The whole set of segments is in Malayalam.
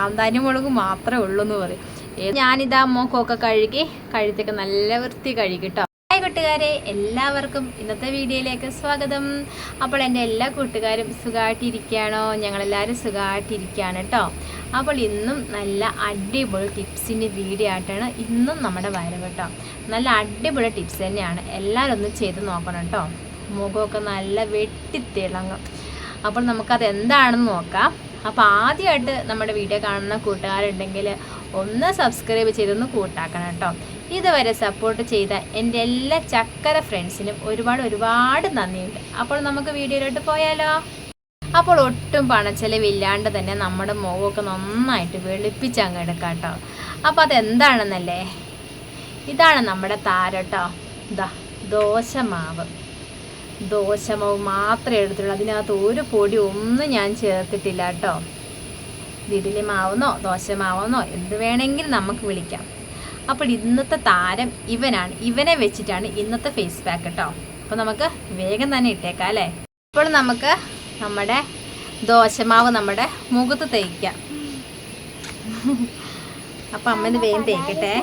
കാന്താരി മുളക് മാത്രമേ ഉള്ളൂ എന്ന് പറയും ഞാനിതാ മോക്കൊക്കെ കഴുകി കഴുത്തൊക്കെ നല്ല വൃത്തി കഴുകിട്ടോ കൂട്ടുകാരെ എല്ലാവർക്കും ഇന്നത്തെ വീഡിയോയിലേക്ക് സ്വാഗതം. അപ്പോൾ എന്റെ എല്ലാ കൂട്ടുകാരും സുഖമായിട്ടിരിക്കുകയാണോ ഞങ്ങളെല്ലാവരും സുഖമായിട്ടിരിക്കുകയാണ് കേട്ടോ അപ്പോൾ ഇന്നും നല്ല അടിപൊളി ടിപ്സിന്റെ വീഡിയോ ആയിട്ടാണ് ഇന്നും നമ്മുടെ വരവ് കേട്ടോ നല്ല അടിപൊളി ടിപ്സ് തന്നെയാണ്. എല്ലാവരും ഒന്ന് ചെയ്ത് നോക്കണം കേട്ടോ മുഖമൊക്കെ നല്ല വെട്ടിത്തിളങ്ങും. അപ്പോൾ നമുക്കത് എന്താണെന്ന് നോക്കാം. അപ്പോൾ ആദ്യമായിട്ട് നമ്മുടെ വീഡിയോ കാണുന്ന കൂട്ടുകാരുണ്ടെങ്കിൽ ഒന്ന് സബ്സ്ക്രൈബ് ചെയ്തൊന്ന് കൂട്ടാക്കണം കേട്ടോ. ഇതുവരെ സപ്പോർട്ട് ചെയ്ത എന്റെ എല്ലാ ചക്കര ഫ്രണ്ട്സിനും ഒരുപാട് ഒരുപാട് നന്ദിയുണ്ട്. അപ്പോൾ നമുക്ക് വീഡിയോയിലോട്ട് പോയാലോ? അപ്പോൾ ഒട്ടും പണച്ചെലവില്ലാണ്ട് തന്നെ നമ്മുടെ മുഖമൊക്കെ നന്നായിട്ട് വെളുപ്പിച്ചങ്ങ് എടുക്കാം കേട്ടോ. അപ്പോൾ അതെന്താണെന്നല്ലേ? ഇതാണ് നമ്മുടെ താരട്ടോ ഇതാ ദോശമാവ്. ദോശമാവ് മാത്രമേ എടുത്തുള്ളൂ അതിനകത്ത് ഒരു പൊടി ഒന്നും ഞാൻ ചേർത്തിട്ടില്ല കേട്ടോ. ഇഡ്ഡലി മാവെന്നോ ദോശമാവെന്നോ എന്ത് വേണമെങ്കിലും നമുക്ക് വിളിക്കാം. അപ്പോൾ ഇന്നത്തെ താരം ഇവനാണ്. ഇവനെ വെച്ചിട്ടാണ് ഇന്നത്തെ ഫേസ് പാക്ക് കേട്ടോ. അപ്പോൾ നമുക്ക് വേഗം തന്നെ ഇട്ടേക്കാം അല്ലേ? ഇപ്പോൾ നമുക്ക് നമ്മുടെ ദോശമാവ് നമ്മുടെ മുഖത്ത് തേക്കാം. അപ്പം അമ്മ ഇത് വേഗം തേക്കട്ടെ.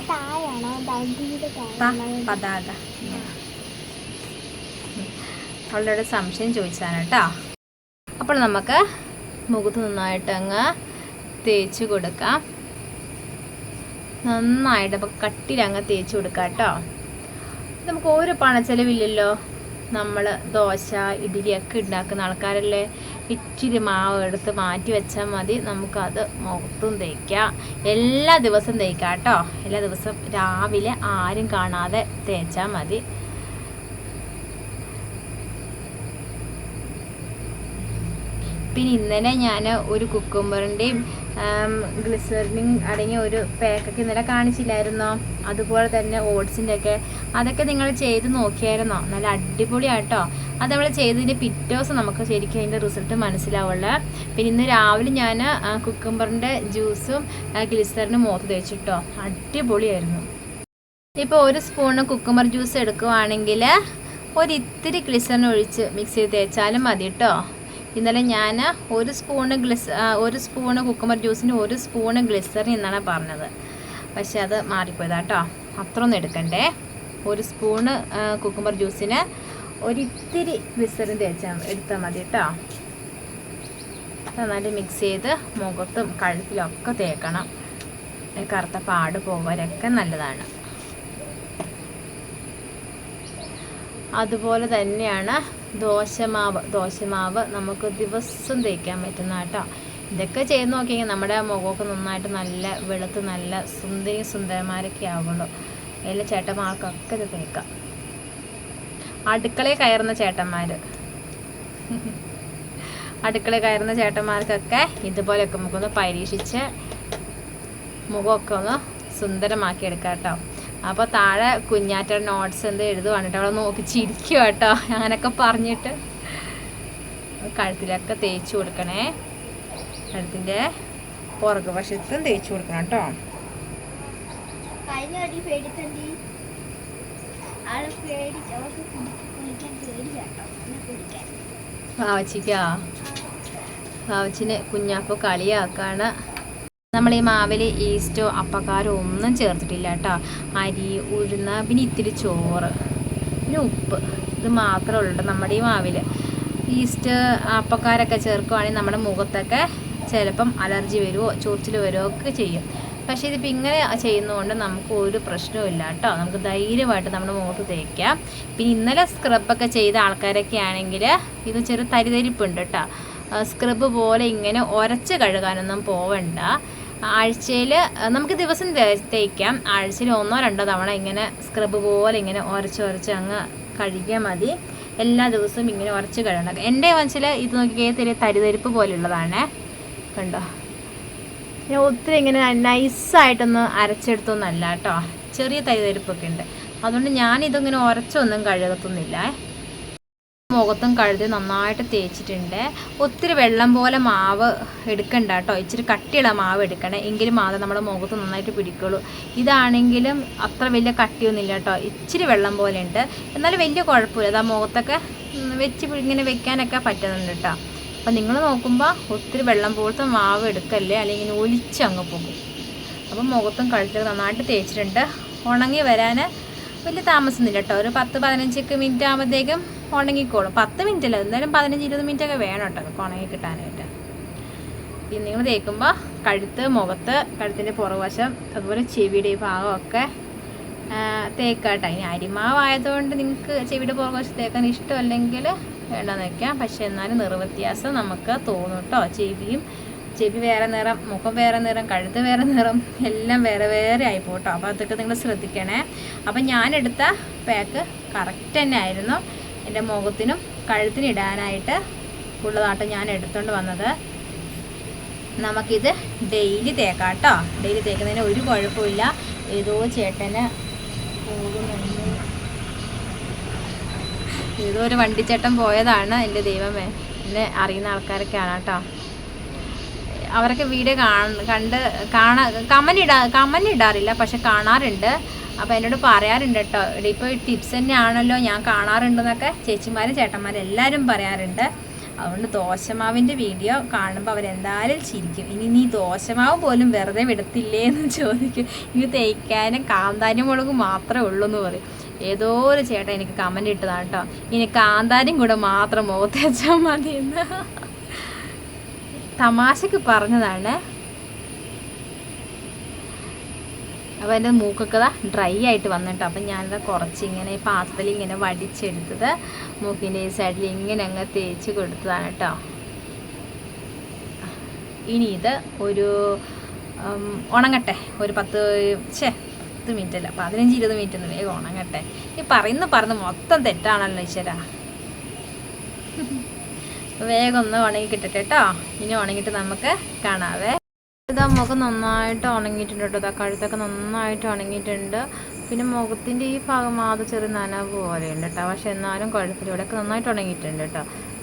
പതാക. അവളുടെ സംശയം ചോദിച്ചാണ് കേട്ടോ. അപ്പോൾ നമുക്ക് മുഖത്ത് നന്നായിട്ട് അങ്ങ് തേച്ച് കൊടുക്കാം. നന്നായിട്ട് അപ്പോൾ കട്ടിലങ്ങ് തേച്ച് കൊടുക്കാം കേട്ടോ. നമുക്ക് ഒരു പണച്ചെലവില്ലല്ലോ. നമ്മൾ ദോശ ഇഡ്ഡലിയൊക്കെ ഉണ്ടാക്കുന്ന ആൾക്കാരല്ലേ? ഇച്ചിരി മാവ് എടുത്ത് മാറ്റി വെച്ചാൽ മതി. നമുക്കത് മുഖത്തും തേക്കാം. എല്ലാ ദിവസവും തേക്കാം കേട്ടോ. എല്ലാ ദിവസവും രാവിലെ ആരും കാണാതെ തേച്ചാൽ മതി. പിന്നെ ഇന്നലെ ഞാൻ ഒരു കുക്കുംബറിന്റെയും ഗ്ലിസറിനും അടങ്ങിയ ഒരു പാക്കൊക്കെ ഇന്നലെ കാണിച്ചില്ലായിരുന്നോ? അതുപോലെ തന്നെ ഓട്സിന്റെ ഒക്കെ അതൊക്കെ നിങ്ങൾ ചെയ്ത് നോക്കിയായിരുന്നോ? നല്ല അടിപൊളിയാട്ടോ. അത് നമ്മൾ ചെയ്തതിന്റെ പിറ്റേ ദിവസം നമുക്ക് ശരിക്കും അതിന്റെ റിസൾട്ട് മനസ്സിലാവുള്ളൂ. പിന്നെ ഇന്ന് രാവിലെ ഞാൻ കുക്കുംബറിന്റെ ജ്യൂസും ഗ്ലിസറിനും മോത്ത് തേച്ചിട്ടോ. അടിപൊളിയായിരുന്നു. ഇപ്പോൾ ഒരു സ്പൂണ് കുക്കുംബർ ജ്യൂസ് എടുക്കുവാണെങ്കിൽ ഒരിത്തിരി ഗ്ലിസറിൻ ഒഴിച്ച് മിക്സ് ചെയ്ത് തേച്ചാലും മതി കേട്ടോ ഇന്നലെ ഞാൻ ഒരു സ്പൂണ് ഗ്ലിസ് ഒരു സ്പൂണ് കുക്കുമ്പർ ജ്യൂസിന് ഒരു സ്പൂണ് ഗ്ലിസറിൻ എന്നാണ് പറഞ്ഞത്. പക്ഷെ അത് മാറിപ്പോയതാ കേട്ടോ അത്ര ഒന്നും എടുക്കണ്ടേ. ഒരു സ്പൂണ് കുക്കുമ്പർ ജ്യൂസിന് ഒരിത്തിരി ഗ്ലിസറിൻ തേച്ചാൽ എടുത്താൽ മതി കേട്ടോ നന്നായിട്ട് മിക്സ് ചെയ്ത് മുഖത്തും കഴുത്തിലൊക്കെ തേക്കണം. കറുത്ത പാട് പോകാനൊക്കെ നല്ലതാണ്. അതുപോലെ തന്നെയാണ് ദോശമാവ് ദോശമാവ് നമുക്ക് ദിവസം തേക്കാൻ പറ്റുന്ന കേട്ടോ. ഇതൊക്കെ ചെയ്ത് നോക്കിയെങ്കിൽ നമ്മുടെ മുഖമൊക്കെ നന്നായിട്ട് നല്ല വെളുത്ത് നല്ല സുന്ദരി സുന്ദരന്മാരൊക്കെ ആവുള്ളൂ. അതിൽ ചേട്ടന്മാർക്കൊക്കെ ഇത് തേക്കാം. അടുക്കളയിൽ കയറുന്ന ചേട്ടന്മാർ അടുക്കളയിൽ കയറുന്ന ചേട്ടന്മാർക്കൊക്കെ ഇതുപോലെയൊക്കെ നമുക്കൊന്ന് പരീക്ഷിച്ച് മുഖമൊക്കെ ഒന്ന് സുന്ദരമാക്കി എടുക്കാം കേട്ടോ. അപ്പോൾ താഴെ കുഞ്ഞാറ്റ നോട്ട്സ് എന്ത് എഴുതുവാണ് കേട്ടോ അവളെ നോക്കി ചിരിക്കുക കേട്ടോ. അങ്ങനെയൊക്കെ പറഞ്ഞിട്ട്. കഴുത്തിലൊക്കെ തേച്ച് കൊടുക്കണേ. കഴുത്തിന്റെ പുറകു വശത്തും തേച്ച് കൊടുക്കണം കേട്ടോ. പാവച്ചിക്കാ പാവച്ചിന് കുഞ്ഞാപ്പോ കളിയാക്കാണ്. നമ്മൾ ഈ മാവിൽ ഈസ്റ്റോ അപ്പക്കാരോ ഒന്നും ചേർത്തിട്ടില്ല കേട്ടോ. അരി ഉഴുന്ന പിന്നെ ഇത്തിരി ചോറ് പിന്നെ ഉപ്പ്. ഇത് മാത്രമേ ഉള്ളൂ നമ്മുടെ ഈ മാവിൽ ഈസ്റ്റ് അപ്പക്കാരൊക്കെ ചേർക്കുവാണെങ്കിൽ നമ്മുടെ മുഖത്തൊക്കെ ചിലപ്പം അലർജി വരുമോ ചൊറിച്ചിൽ വരുമോ ഒക്കെ ചെയ്യും. പക്ഷേ ഇതിപ്പോൾ ഇങ്ങനെ ചെയ്യുന്നതുകൊണ്ട് നമുക്ക് ഒരു പ്രശ്നവും ഇല്ല കേട്ടോ നമുക്ക് ധൈര്യമായിട്ട് നമ്മുടെ മുഖത്ത് തേക്കാം. പിന്നെ ഇന്നലെ സ്ക്രബൊക്കെ ചെയ്ത ആൾക്കാരൊക്കെ ആണെങ്കിൽ ഇത് ചെറിയ തരിതരിപ്പുണ്ട് കേട്ടോ സ്ക്രബ് പോലെ ഇങ്ങനെ ഉരച്ച് കഴുകാനൊന്നും പോവണ്ട. ആഴ്ചയിൽ നമുക്ക് ദിവസം തേക്കാം. ആഴ്ചയിൽ ഒന്നോ രണ്ടോ തവണ ഇങ്ങനെ സ്ക്രബ് പോലെ ഇങ്ങനെ ഉരച്ച് ഉരച്ച് അങ്ങ് കഴുകിയാൽ മതി. എല്ലാ ദിവസവും ഇങ്ങനെ ഉരച്ച് കഴുകണം. എന്റെ മനസ്സിൽ ഇത് നോക്കിയേ തരി തരിതരിപ്പ് പോലെയുള്ളതാണേ കണ്ടോ? ഞാൻ ഒത്തിരി ഇങ്ങനെ നൈസായിട്ടൊന്ന് അരച്ചെടുത്തൊന്നല്ല കേട്ടോ. ചെറിയ തരിതരിപ്പൊക്കെ ഉണ്ട്. അതുകൊണ്ട് ഞാനിതിങ്ങനെ ഉരച്ചൊന്നും കഴുകത്തൊന്നുമില്ല. മുഖത്തും കഴുതി നന്നായിട്ട് തേച്ചിട്ടുണ്ട്. ഒത്തിരി വെള്ളം പോലെ മാവ് എടുക്കണ്ട കേട്ടോ. ഇച്ചിരി കട്ടിയുള്ള മാവ് എടുക്കണേ. എങ്കിലും മാത്രമേ നമ്മുടെ മുഖത്ത് നന്നായിട്ട് പിടിക്കുള്ളൂ. ഇതാണെങ്കിലും അത്ര വലിയ കട്ടിയൊന്നുമില്ല കേട്ടോ. ഇച്ചിരി വെള്ളം പോലെ ഉണ്ട്. എന്നാലും വലിയ കുഴപ്പമില്ല. അതാ മുഖത്തൊക്കെ വെച്ച് ഇങ്ങനെ വെക്കാനൊക്കെ പറ്റുന്നുണ്ട് കേട്ടോ. അപ്പം നിങ്ങൾ നോക്കുമ്പോൾ ഒത്തിരി വെള്ളം പോലത്തെ മാവ് എടുക്കല്ലേ? അല്ലെങ്കിൽ ഒലിച്ചങ്ങ് പോകും. അപ്പം മുഖത്തും കഴുത്തിൽ നന്നായിട്ട് തേച്ചിട്ടുണ്ട്. ഉണങ്ങി വരാൻ വലിയ താമസമൊന്നുമില്ല കേട്ടോ. ഒരു പത്ത് പതിനഞ്ചൊക്കെ മിനിറ്റ് ആകുമ്പോഴത്തേക്കും ഉണങ്ങിക്കോളും. പത്ത് മിനിറ്റ് അല്ല എന്തായാലും പതിനഞ്ച് ഇരുപത് മിനിറ്റ് ഒക്കെ വേണം കേട്ടോ ഉണങ്ങി കിട്ടാനായിട്ട്. പിന്നെ നിങ്ങൾ തേക്കുമ്പോൾ കഴുത്ത് മുഖത്ത് കഴുത്തിന്റെ പുറവശം അതുപോലെ ചെവിയുടെ ഈ ഭാഗമൊക്കെ തേക്കാട്ടോ ഇനി അരിമാവായതുകൊണ്ട് നിങ്ങൾക്ക് ചെവിയുടെ പുറകുവശം തേക്കാൻ ഇഷ്ടമല്ലെങ്കിൽ വേണ്ടെന്ന് വയ്ക്കാം പക്ഷെ എന്നാലും നിറവ്യത്യാസം നമുക്ക് തോന്നും കേട്ടോ. ചെവിയും ചെവി വേറെ നിറം മുഖം വേറെ നിറം കഴുത്ത് വേറെ നിറം എല്ലാം വേറെ വേറെ ആയിപ്പോട്ടോ അപ്പോൾ അതൊക്കെ നിങ്ങൾ ശ്രദ്ധിക്കണേ. അപ്പം ഞാനെടുത്ത പാക്ക് കറക്റ്റ് തന്നെ ആയിരുന്നു എന്റെ മുഖത്തിനും കഴുത്തിനും ഇടാനായിട്ട് ഉള്ളതാട്ടോ ഞാൻ എടുത്തുകൊണ്ട് വന്നത്. നമുക്കിത് ഡെയിലി തേക്കാം കേട്ടോ. ഡെയിലി തേക്കുന്നതിന് ഒരു കുഴപ്പമില്ല ഏതോ ചേട്ടന് പോകുന്നുണ്ട്. ഏതോ ഒരു വണ്ടിച്ചേട്ടൻ പോയതാണ് എന്റെ ദൈവമേ. എന്നെ അറിയുന്ന ആൾക്കാരൊക്കെയാണ് കേട്ടോ. അവരൊക്കെ വീഡിയോ കാണ കണ്ട് കാണാ കമന്റ് ഇടാറില്ല പക്ഷെ കാണാറുണ്ട്. അപ്പോൾ എന്നോട് പറയാറുണ്ട് കേട്ടോ ഇപ്പോൾ ടിപ്സ് തന്നെയാണല്ലോ ഞാൻ കാണാറുണ്ടെന്നൊക്കെ ചേച്ചിമാരും ചേട്ടന്മാരും എല്ലാവരും പറയാറുണ്ട്. അതുകൊണ്ട് ദോശമാവിന്റെ വീഡിയോ കാണുമ്പോൾ അവരെന്തായാലും ചിരിക്കും. ഇനി നീ ദോശമാവ് പോലും വെറുതെ വിടത്തില്ലേ എന്ന് ചോദിക്കും. ഇനി തേക്കാനും കാന്താരി മുളക് മാത്രമേ ഉള്ളൂ എന്ന് പറയും. ഏതോ ഒരു ചേട്ടൻ എനിക്ക് കമന്റ് ഇട്ടതാണ് കേട്ടോ ഇനി കാന്താരിയും കൂടെ മാത്രം മുഖത്തേച്ചാൽ വെച്ചാൽ മതി എന്ന് തമാശക്ക് പറഞ്ഞതാണ് അപ്പോൾ എന്റെ മൂക്കൊക്കെ ഡ്രൈ ആയിട്ട് വന്നിട്ടോ. അപ്പം ഞാനത് കുറച്ച് ഇങ്ങനെ പാത്രത്തിൽ ഇങ്ങനെ വടിച്ചെടുത്തത്. മൂക്കിന്റെ ഈ സൈഡിൽ ഇങ്ങനെ അങ്ങ് തേച്ച് കൊടുത്തതാണ് കേട്ടോ ഇനി ഇത് ഒരു ഉണങ്ങട്ടെ. ഒരു പത്ത് ഛേ പത്ത് മിനിറ്റ് അല്ല പതിനഞ്ച് ഇരുപത് മിനിറ്റ് ഒന്ന് വേഗം ഉണങ്ങട്ടെ. ഈ പറയുന്ന പറഞ്ഞ് മൊത്തം തെറ്റാണല്ലോ ഈശ്വര. വേഗം ഒന്ന് ഉണങ്ങി കിട്ടട്ടെ കേട്ടോ ഇനി ഉണങ്ങിയിട്ട് നമുക്ക് കാണാവേ. ഇതാ മുഖം നന്നായിട്ട് ഉണങ്ങിയിട്ടുണ്ട് കേട്ടോ. ഇതാ കഴുത്തൊക്കെ നന്നായിട്ട് ഉണങ്ങിയിട്ടുണ്ട്. പിന്നെ മുഖത്തിന്റെ ഈ ഭാഗം മാത്രം ചെറിയ നനവ് പോലെയുണ്ട് കേട്ടോ. പക്ഷെ എന്നാലും കുഴപ്പമില്ല. ഇവിടെയൊക്കെ നന്നായിട്ട് ഉണങ്ങിയിട്ടുണ്ട് കേട്ടോ.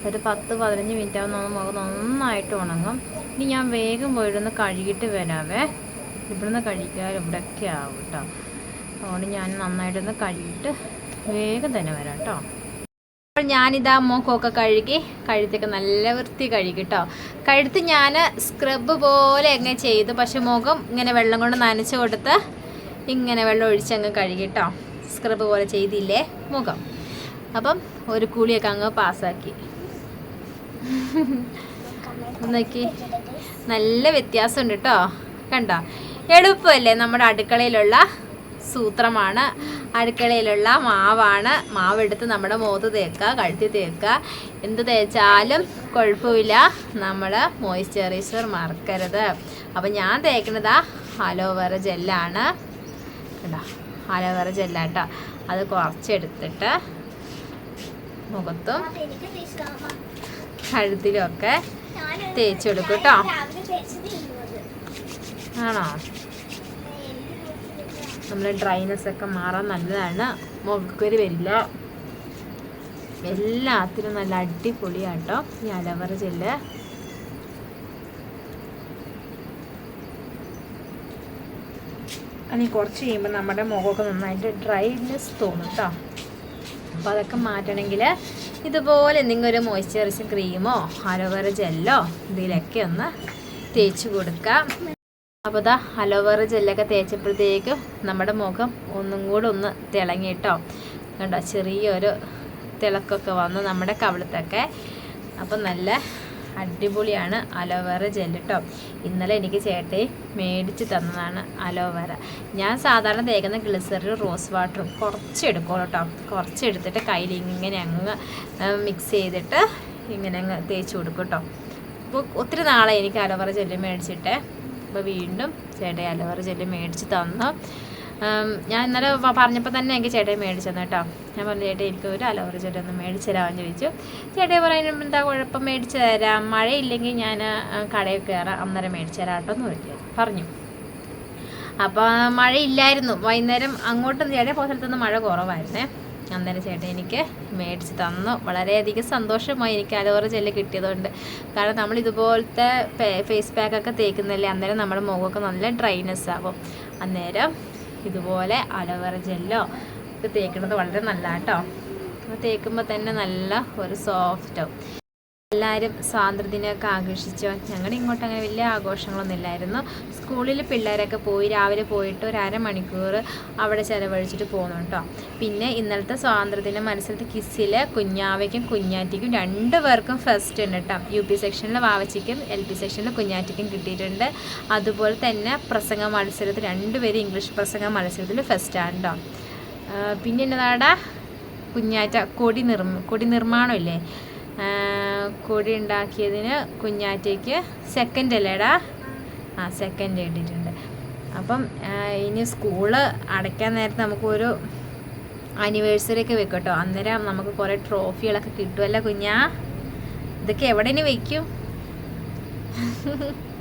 ഒരു പത്ത് പതിനഞ്ച് മിനിറ്റ് ആകുമ്പോൾ മുഖം നന്നായിട്ട് ഉണങ്ങും. ഇനി ഞാൻ വേഗം പോയിട്ടൊന്ന് കഴുകിയിട്ട് വരാവേ. ഇവിടുന്ന് കഴിക്കാൻ ഇവിടെയൊക്കെ ആവും കേട്ടോ. അതുകൊണ്ട് ഞാൻ നന്നായിട്ടൊന്ന് കഴുകിയിട്ട് വേഗം തന്നെ വരാം കേട്ടോ. അപ്പോൾ ഞാനിതാ മോക്കൊക്കെ കഴുകി കഴുത്തൊക്കെ നല്ല വൃത്തി കഴുകി കേട്ടോ കഴുത്ത് ഞാൻ സ്ക്രബ് പോലെ അങ്ങ് ചെയ്തു. പക്ഷെ മുഖം ഇങ്ങനെ വെള്ളം കൊണ്ട് നനച്ച് കൊടുത്ത് ഇങ്ങനെ വെള്ളം ഒഴിച്ചങ്ങ് കഴുകി കേട്ടോ സ്ക്രബ് പോലെ ചെയ്തില്ലേ മുഖം. അപ്പം ഒരു കുളിയൊക്കെ അങ്ങ് പാസ്സാക്കി. നോക്കി. നല്ല വ്യത്യാസമുണ്ട് കേട്ടോ കണ്ടോ? എളുപ്പമല്ലേ നമ്മുടെ അടുക്കളയിലുള്ള സൂത്രമാണ്. അടുക്കളയിലുള്ള മാവാണ്. മാവെടുത്ത് നമ്മുടെ മുഖത്ത് തേക്കുക കഴുത്തി തേക്കുക. എന്ത് തേച്ചാലും കുഴപ്പമില്ല. നമ്മൾ മോയ്സ്ചറൈസർ മറക്കരുത്. അപ്പം ഞാൻ തേക്കുന്നത് അലോവേറ ജെല്ലാണ് കേട്ടോ അലോവേറ ജെല്ലാട്ടോ അത് കുറച്ചെടുത്തിട്ട് മുഖത്തും കഴുത്തിലും ഒക്കെ തേച്ച് കൊടുക്കും കേട്ടോ. ആണോ? നമ്മൾ ഡ്രൈനസ് ഒക്കെ മാറാൻ നല്ലതാണ്. മുഖക്കുരി വരില്ല. എല്ലാത്തിനും നല്ല അടിപൊളിയാണ് അടിപൊളിയാട്ടോ. ഈ അലവറ ജെല്ല് അല്ലെങ്കിൽ കുറച്ച് കഴിയുമ്പോൾ നമ്മുടെ മുഖമൊക്കെ നന്നായിട്ട് ഡ്രൈനെസ് തോന്നും കേട്ടോ അപ്പോൾ അതൊക്കെ മാറ്റണമെങ്കിൽ ഇതുപോലെ എന്തെങ്കിലും ഒരു മോയ്സ്ചറൈസിങ് ക്രീമോ അലോവേറ ജെല്ലോ ഇതിലൊക്കെ ഒന്ന് തേച്ച് കൊടുക്കാം. അപ്പോൾ ഇതാ അലോവേറ ജെല്ലൊക്കെ തേച്ചപ്പോഴത്തേക്കും നമ്മുടെ മുഖം ഒന്നും കൂടെ ഒന്ന് തിളങ്ങി കേട്ടോ കണ്ടോ ചെറിയൊരു തിളക്കൊക്കെ വന്നു നമ്മുടെ കവിളത്തൊക്കെ. അപ്പം നല്ല അടിപൊളിയാണ് അലോവേറ ജെല്ല് കേട്ടോ ഇന്നലെ എനിക്ക് ചേട്ടൻ മേടിച്ച് തന്നതാണ് അലോവേറ ഞാൻ സാധാരണ തേക്കുന്ന ഗ്ലിസറിൽ റോസ് വാട്ടറും കുറച്ച് എടുക്കുള്ളൂ കേട്ടോ കുറച്ച് എടുത്തിട്ട് കയ്യിൽ ഇങ്ങനെ അങ്ങ് മിക്സ് ചെയ്തിട്ട് ഇങ്ങനെ അങ്ങ് തേച്ച് കൊടുക്കും കേട്ടോ അപ്പോൾ ഒത്തിരി നാളെ എനിക്ക് അലോവേറ ജെല്ല് മേടിച്ചിട്ട്. അപ്പോൾ വീണ്ടും ചേട്ടൻ അലവറ ജെല്ല് മേടിച്ച് തന്നു. ഞാൻ ഇന്നലെ പറഞ്ഞപ്പോൾ തന്നെ എനിക്ക് ചേട്ടൻ മേടിച്ചു തന്നു കേട്ടോ. ഞാൻ പറഞ്ഞു ചേട്ടാ എനിക്ക് ഒരു അലവറ് ചേട്ടൻ ഒന്ന് മേടിച്ച് തരാമെന്ന് ചോദിച്ചു. ചേട്ടൻ പറയുമ്പോൾ എന്താ കുഴപ്പം? മേടിച്ച് തരാം. മഴയില്ലെങ്കിൽ ഞാൻ കടയിൽ കയറാം. അന്നേരം മേടിച്ച് തരാം കേട്ടോ എന്ന് പറഞ്ഞു. പറഞ്ഞു അപ്പോൾ മഴയില്ലായിരുന്നു. വൈകുന്നേരം അങ്ങോട്ടും ചേട്ടൻ പോകുന്ന സ്ഥലത്തൊന്നും മഴ കുറവായിരുന്നേ. അന്നേരം ചേട്ടൻ എനിക്ക് മേടിച്ച് തന്നു. വളരെയധികം സന്തോഷമായി എനിക്ക് അലോറ ജെല്ല് കിട്ടിയതുകൊണ്ട്. കാരണം നമ്മൾ ഇതുപോലത്തെ ഫേസ് പാക്കൊക്കെ തേക്കുന്നില്ലേ അന്നേരം നമ്മുടെ മുഖമൊക്കെ നല്ല ഡ്രൈനെസ് ആകും അന്നേരം ഇതുപോലെ അലോവേറ ജെല്ലോ ഒക്കെ തേക്കുന്നത് വളരെ നല്ല കേട്ടോ തേക്കുമ്പോൾ തന്നെ നല്ല ഒരു സോഫ്റ്റ് എല്ലാവരും സ്വാതന്ത്ര്യദിനമൊക്കെ ആഘോഷിച്ചോ ഞങ്ങളുടെ ഇങ്ങോട്ട് അങ്ങനെ വലിയ ആഘോഷങ്ങളൊന്നും ഇല്ലായിരുന്നു. സ്കൂളിൽ പിള്ളേരൊക്കെ പോയി രാവിലെ പോയിട്ട് ഒരു അരമണിക്കൂർ അവിടെ ചിലവഴിച്ചിട്ട് പോകുന്നു കേട്ടോ. പിന്നെ ഇന്നലത്തെ സ്വാതന്ത്ര്യദിന മത്സരത്തിൽ കിസ്സിൽ കുഞ്ഞാവയ്ക്കും കുഞ്ഞാറ്റിക്കും രണ്ട് പേർക്കും ഫസ്റ്റ് ഉണ്ട് കേട്ടോ. യു പി സെക്ഷനിൽ വാവച്ചിക്കും എൽ പി സെക്ഷനിൽ കുഞ്ഞാറ്റിക്കും കിട്ടിയിട്ടുണ്ട്. അതുപോലെ തന്നെ പ്രസംഗ മത്സരത്തിൽ രണ്ടുപേരും ഇംഗ്ലീഷ് പ്രസംഗ മത്സരത്തിൽ ഫസ്റ്റാണ് കേട്ടോ. പിന്നെ എന്നതാടാ കുഞ്ഞാറ്റ കൊടി നിർമ്മ കൊടി നിർമ്മാണമില്ലേ? കൊടി ഉണ്ടാക്കിയതിന് കുഞ്ഞാറ്റയ്ക്ക് സെക്കൻഡ് അല്ലേടാ? ആ സെക്കൻഡ് കിട്ടിയിട്ടുണ്ട് അപ്പം ഇനി സ്കൂൾ അടയ്ക്കാൻ നേരത്ത് നമുക്കൊരു ആനിവേഴ്സറി ഒക്കെ വെക്കട്ടോ. കേട്ടോ അന്നേരം നമുക്ക് കുറേ ട്രോഫികളൊക്കെ കിട്ടുമല്ലോ കുഞ്ഞാ? ഇതൊക്കെ എവിടെ ഇനി വെക്കും?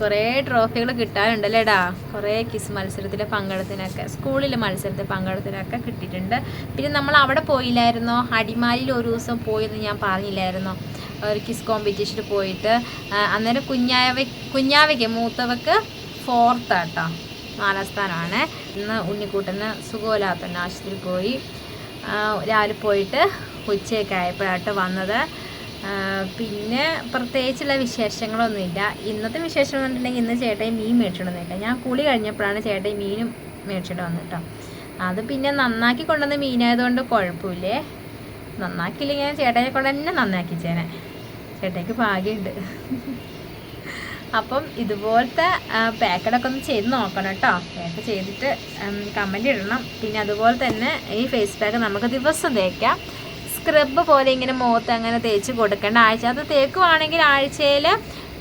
കുറേ ട്രോഫികൾ കിട്ടാനുണ്ടല്ലേടാ. കുറേ കിസ് മത്സരത്തിൽ പങ്കെടുത്തിനൊക്കെ സ്കൂളിൽ മത്സരത്തിൽ പങ്കെടുത്തിനൊക്കെ കിട്ടിയിട്ടുണ്ട്. പിന്നെ നമ്മൾ അവിടെ പോയില്ലായിരുന്നോ? അടിമാലിയിൽ ഒരു ദിവസം പോയെന്ന് ഞാൻ പറഞ്ഞില്ലായിരുന്നോ? ഒരു കിസ് കോമ്പറ്റീഷന് പോയിട്ട്. അന്നേരം കുഞ്ഞാവ കുഞ്ഞാവയ്ക്ക് മൂത്തവക്ക് ഫോർത്ത് ആട്ടോ. നാലാം സ്ഥാനമാണ്. ഇന്ന് ഉണ്ണിക്കൂട്ടന് സുഖമില്ലാത്ത ആശുപത്രിയിൽ പോയി. രാവിലെ പോയിട്ട് ഉച്ചയൊക്കെ ആയപ്പോഴാട്ടോ വന്നത്. പിന്നെ പ്രത്യേകിച്ചുള്ള വിശേഷങ്ങളൊന്നുമില്ല. ഇന്നത്തെ വിശേഷം എന്ന് പറഞ്ഞിട്ടുണ്ടെങ്കിൽ ഇന്ന് ചേട്ടായി മീൻ മേടിച്ചിടുന്നില്ല ഞാൻ കുളി കഴിഞ്ഞപ്പോഴാണ് ചേട്ടായി മീനും മേടിച്ചിട്ട് വന്നത് കേട്ടോ. അത് പിന്നെ നന്നാക്കി കൊണ്ടുവന്ന മീനായതുകൊണ്ട് കുഴപ്പമില്ലേ? നന്നാക്കിയില്ലെങ്കിൽ ഞാൻ ചേട്ടായിനെ കൊണ്ട് തന്നെ നന്നാക്കിച്ചേനെ. ചേട്ടായിക്ക് ഭാഗ്യമുണ്ട്. അപ്പം ഇതുപോലത്തെ പാക്കഡൊക്കെ ഒന്ന് ചെയ്ത് നോക്കണം കേട്ടോ. പാക്ക് ചെയ്തിട്ട് കമന്റ് ഇടണം. പിന്നെ അതുപോലെ തന്നെ ഈ ഫേസ് പാക്ക് നമുക്ക് ദിവസം തേക്കാം. സ്ക്രബ് പോലെ ഇങ്ങനെ മുഖത്ത് അങ്ങനെ തേച്ച് കൊടുക്കേണ്ട. ആഴ്ച അത് തേക്കുവാണെങ്കിൽ ആഴ്ചയിൽ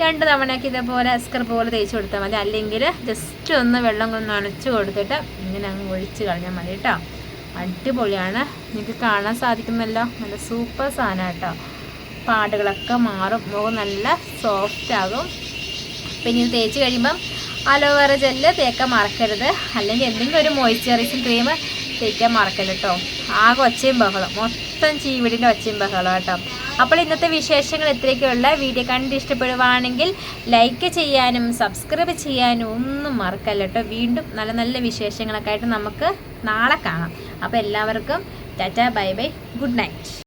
രണ്ട് തവണയൊക്കെ ഇതേപോലെ സ്ക്രബ് പോലെ തേച്ച് കൊടുത്താൽ മതി. അല്ലെങ്കിൽ ജസ്റ്റ് ഒന്ന് വെള്ളം കൊണ്ട് നനച്ച് കൊടുത്തിട്ട് ഇങ്ങനെ അങ്ങ് ഒഴിച്ച് കളഞ്ഞാൽ മതി കേട്ടോ. അടിപൊളിയാണ്. നിങ്ങൾക്ക് കാണാൻ സാധിക്കുന്നല്ലോ. നല്ല സൂപ്പർ സാധനം കേട്ടോ. പാടുകളൊക്കെ മാറും. മുഖം നല്ല സോഫ്റ്റ് ആകും. പിന്നെ ഇത് തേച്ച് കഴിയുമ്പം അലോവേറ ജെല്ല് തേക്കാൻ മറക്കരുത്. അല്ലെങ്കിൽ എന്തെങ്കിലും ഒരു മോയ്സ്ചറൈസിങ് ക്രീം തേക്കാൻ മറക്കരുത് കേട്ടോ. ആകെ ഒച്ചയും ബഹളം മൊത്തം വീടിന്റെ ഒച്ചയും ബഹളം കേട്ടോ അപ്പോൾ ഇന്നത്തെ വിശേഷങ്ങൾ ഇത്രയൊക്കെയുള്ള. വീഡിയോ കണ്ട് ഇഷ്ടപ്പെടുവാണെങ്കിൽ ലൈക്ക് ചെയ്യാനും സബ്സ്ക്രൈബ് ചെയ്യാനും ഒന്നും മറക്കല്ല കേട്ടോ. വീണ്ടും നല്ല നല്ല വിശേഷങ്ങളൊക്കെ ആയിട്ട് നമുക്ക് നാളെ കാണാം. അപ്പോൾ എല്ലാവർക്കും tata bye bye. Good night.